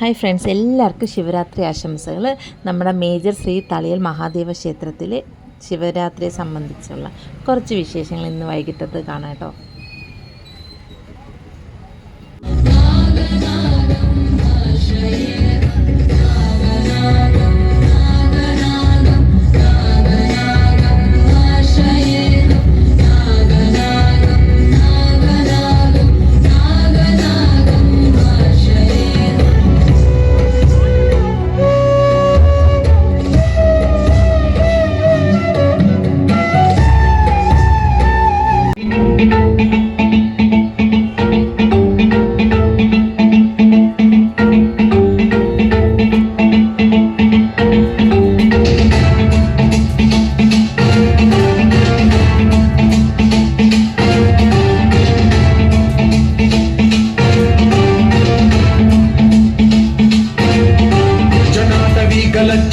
Hi friends എല്ലാവർക്കും ശിവരാത്രി ആശംസകൾ. നമ്മുടെ മേജർ ശ്രീ തളിയൽ മഹാദേവ ക്ഷേത്രത്തിൽ ശിവരാത്രിയെ സംബന്ധിച്ചുള്ള കുറച്ച് വിശേഷങ്ങൾ ഇന്ന് വൈകിട്ടത്ത് കാണാം കേട്ടോ.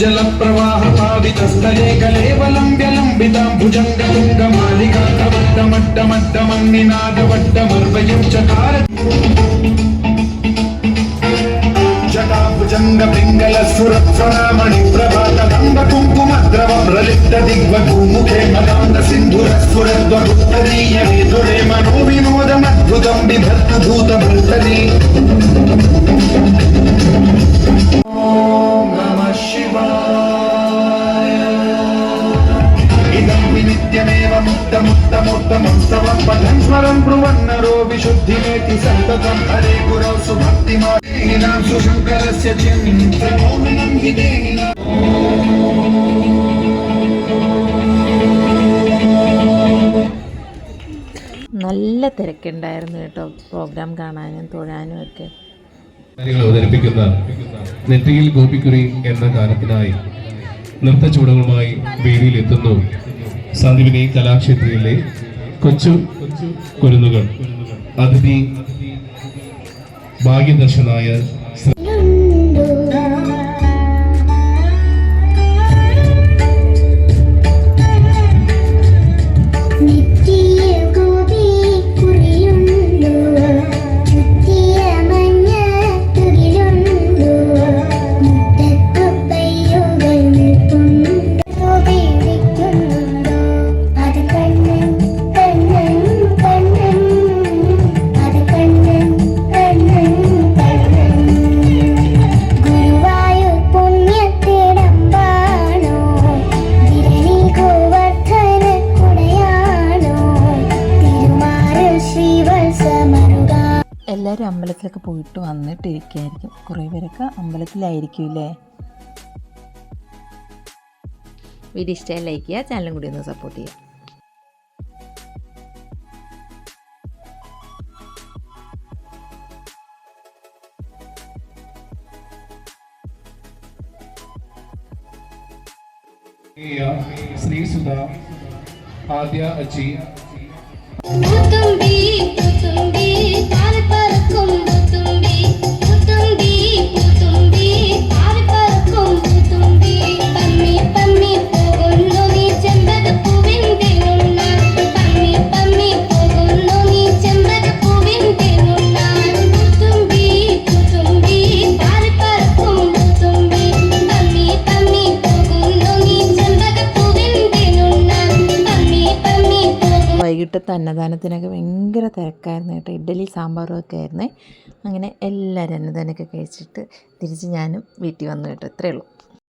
जनाटवीकलज्जलप्रवाहपावितस्थले कलेवलम्ब्यलम्बितां भुजङ्गतुङ्गमालिकान्तमट्टमट्टमन्निनादवट्टमर्वयं चकार जटाभुजङ्गपिङ्गलस्फुरत्स्वरामणिप्रभातदम्बकुङ्कुमद्रव प्रलिप्तदिग्वधूमुखे मदान्त सिन्धुरस्फुरद्वपुत्तरीय विदुरे मनोविनोदमद्भुतं बिभर्तु मुक्तमुत्तमोत्तमं स्तवं पठन् स्मरन् ब्रुवन्नरो विशुद्धिमेति सन्ततं हरे गुरौ सुभक्तिमादीनां सुशङ्करस्य चिन्तनोमिनं हि देहिनाम् നല്ല തിരക്കുണ്ടായിരുന്നു കേട്ടോ പ്രോഗ്രാം കാണാനും തൊഴാനും ഒക്കെ കാര്യങ്ങൾ അവതരിപ്പിക്കുന്ന നെറ്റിയിൽ ഗോപിക്കുറി എന്ന ഗാനത്തിനായി നൃത്ത ചുവടുകളുമായി വേദിയിൽ എത്തുന്നു സാന്ദിവിനി കലാക്ഷേത്രയിലെ കൊച്ചു കുരുന്നുകൾ. അതിഥി ഭാഗ്യദർശനായ എല്ലാവരും അമ്പലത്തിലൊക്കെ പോയിട്ട് വന്നിട്ടിരിക്കുകയായിരിക്കും കുറേ പേരൊക്കെ അമ്പലത്തിലായിരിക്കും അല്ലേ വീഡിയോ ഇഷ്ടമായി ലൈക്ക് ചെയ്യുക ചാനലും കൂടി ഒന്ന് സപ്പോർട്ട് ചെയ്യുക. ശ്രീസുധ ആദ്യ അജി. വൈകിട്ടത്തെ അന്നദാനത്തിനൊക്കെ ഭയങ്കര തിരക്കായിരുന്നു കേട്ടോ. ഇഡ്ഡലി സാമ്പാറും ഒക്കെ ആയിരുന്നേ. അങ്ങനെ എല്ലാവരും അന്നദാനമൊക്കെ കഴിച്ചിട്ട് തിരിച്ച് ഞാനും വീട്ടിൽ വന്നു കേട്ടോ. ഇത്രയേ ഉള്ളൂ.